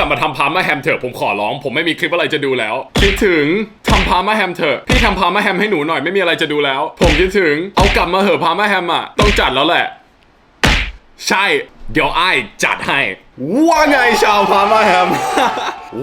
กลับมาทำพาร์มาแฮมเถอะผมขอร้อง ผมไม่มีคลิปอะไรจะดูแล้ว คิดถึงทำพาร์มาแฮมเถอะพี่ทำพาร์มาแฮมให้หนูหน่อยไม่มีอะไรจะดูแล้ว ผมคิดถึงเอากลับมาเหอะพาร์มาแฮมอะต้องจัดแล้วแหละ ใช่ เดี๋ยวไอ้จัดให้ว่าไงชาวพามาแฮม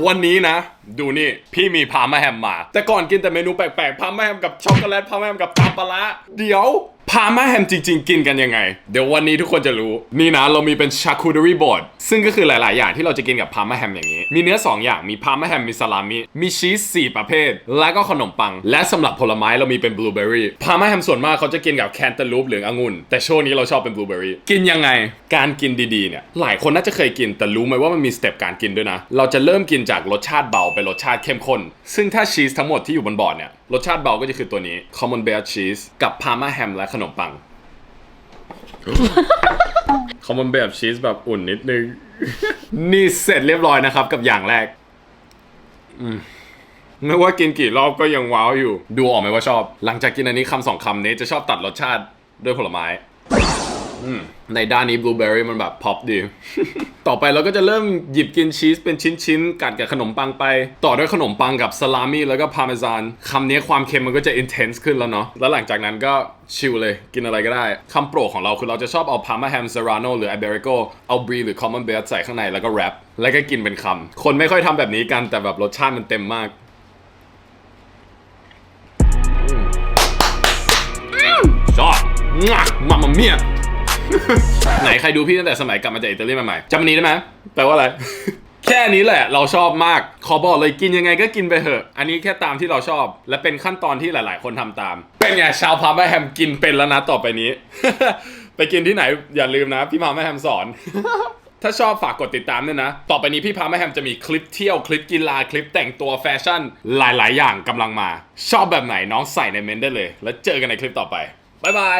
วันนี้นะ ดูนี่พี่มีพามาแฮมมา แต่ก่อนกินแต่เมนูแปลกๆพามาแฮมกับช็อกโกแลตพามาแฮมกับตาปลาเดี๋ยวพามาแฮมจริง ๆ กินกันยังไง เดี๋ยววันนี้ทุกคนจะรู้ นี่นะเรามีเป็นชาคูด e รี่บอร์ดซึ่งก็คือหลาย ๆ อย่างที่เราจะกินกับพามาแฮมอย่างนี้ มีเนื้อ 2 อย่างมีพามาแฮมมีซาลามิมีชีส4ประเภท แล้วก็ขนมปัง และสำหรับผลไม้เรามีเป็นบลูเบอร์รี่พามาแฮมส่วนมากเขาจะกินกับแคนตาลูปหรือองุ่นแต่ช่วงนี้เราชอบเป็นบลูเบอร์รี่กินยังไง การกินดี ๆ เนี่ยหลายคนน่าจะเคยกินแต่รู้ไหมว่ามันมีสเต็ปการกินด้วยนะ เราจะเริ่มกินจากรสชาติเบาไปรสชาติเข้มข้น ซึ่งถ้าชีสทั้งหมดที่อยู่บนบอร์ดเนี่ย รสชาติเบาก็จะคือตัวนี้ common bear cheese กับพามาแฮมและขนมปังคอมมอนแบบชีสแบบอุ่นนิดนึง นี่เสร็จเรียบร้อยนะครับกับอย่างแรกไม่ว่ากินกี่รอบก็ยังว้าวอยู่ ดูออกไหมว่าชอบ หลังจากกินอันนี้คำสองคำนี้จะชอบตัดรสชาติด้วยผลไม้ ในด้านนี้บลูเบอร์รี่มันแบบพ็อปดี ต่อไปเราก็จะเริ่มหยิบกินชีสเป็นชิ้นๆ กัดกับขนมปังไป ต่อด้วยขนมปังกับสลามี่แล้วก็พาเมซานคำนี้ความเค็มมันก็จะอินเทนส์ขึ้นแล้วเนาะ แล้วหลังจากนั้นก็ชิลเลยกินอะไรก็ได้ คำโปรดของเราคือเราจะชอบเอาพาร์มาแฮมเซราโนหรือไอเบริโกเอาบรีหรือคอมมอนเบสใส่ข้างในแล้วก็แรปแล้วก็กินเป็นคำคนไม่ค่อยทำแบบนี้กันแต่แบบรสชาติมันเต็มมากชอบมามาเมีย ไหนใครดูพี่ตั้งแต่สมัยกลับมาจากอิตาลีใหม่ๆจำอันนี้ได้ไหมแปลว่าอะไร แค่นี้แหละเราชอบมากขอบอกเลยกินยังไงก็กินไปเถอะ อันนี้แค่ตามที่เราชอบ และเป็นขั้นตอนที่หลาย ๆ คนทำตาม เป็นไงชาวพาร์มาแฮมกินเป็นแล้วนะต่อไปนี้ ไปกินที่ไหนอย่าลืมนะ พี่พาร์มาแฮมสอนถ้าชอบฝากกดติดตามด้วยนะ ต่อไปนี้พี่พามาแฮมจะมีคลิปเที่ยวคลิปกีฬาคลิปแต่งตัวแฟชั่นหลาย ๆ อย่างกำลังมา ชอบแบบไหนน้องใส่ในเมนต์ได้เลย แล้วเจอกันในคลิปต่อไป บ๊ายบาย